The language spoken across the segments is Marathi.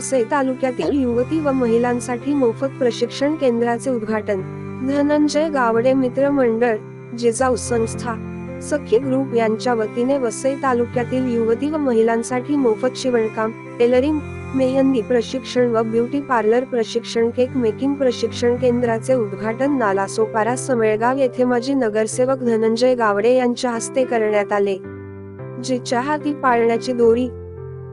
वसई तालुक्यातील युवती व महिलांसाठी मोफत प्रशिक्षण केंद्राचे उद्घाटन. धनंजय गावडे मित्र मंडळ जिजाऊ संस्था सखी ग्रुप यांच्या वतीने वसई तालुक्यातील युवती व महिलांसाठी मोफत शिवणकाम टेलरिंग मेहंदी प्रशिक्षण व ब्युटी पार्लर प्रशिक्षण केक मेकिंग प्रशिक्षण केंद्राचे उद्घाटन नालासोपारा समेळगाव येथे माजी नगरसेवक धनंजय गावडे यांच्या हस्ते करण्यात आले. जिच्या हाती पाळण्याची दोरी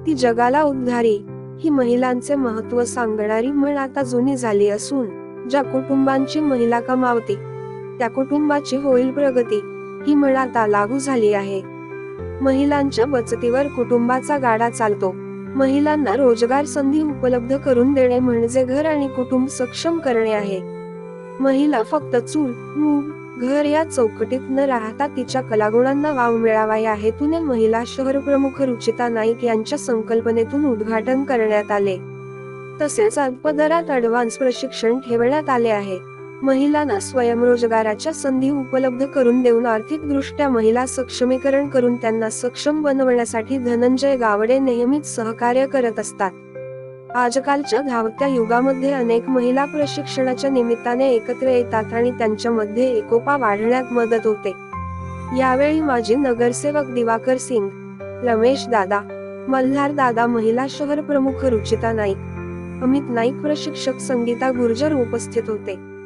ती जगाला उद्धारी. ही महिलांचे महत्त्व सांगणारी म्हण आता जुनी झाली असून ज्या कुटुंबांची महिला कमावते त्या कुटुंबाची होईल प्रगती ही म्हण आता लागू झाली आहे. महिलांच्या बचतीवर कुटुंबाचा गाडा चालतो. महिलांना रोजगार संधी उपलब्ध करून देणे म्हणजे घर आणि कुटुंब सक्षम करणे आहे. महिला फक्त चूल मूग घर या चौकटीत न राहता तिच्या कलागुणांना वाव मिळावा या हेतूने महिला शहर प्रमुख रुचिता नाईक यांच्या संकल्पनेतून उद्घाटन करण्यात आले. तसेच अल्पदरात ऍडव्हान्स प्रशिक्षण ठेवण्यात आले आहे. महिलांना स्वयंरोजगाराच्या संधी उपलब्ध करून देऊन आर्थिक दृष्ट्या महिला सक्षमीकरण करून त्यांना सक्षम बनवण्यासाठी धनंजय गावडे नेहमीच सहकार्य करत असतात. आजकालच्या धावत्या युगामध्ये अनेक महिला प्रशिक्षणाच्या निमित्ताने एकत्र येतात आणि त्यांच्यामध्ये एकोपा वाढण्यात मदत होते. यावेळी माजी नगरसेवक दिवाकर सिंग रमेश दादा मल्हार दादा महिला शहर प्रमुख रुचिता नाईक अमित नाईक प्रशिक्षक संगीता गुर्जर उपस्थित होते.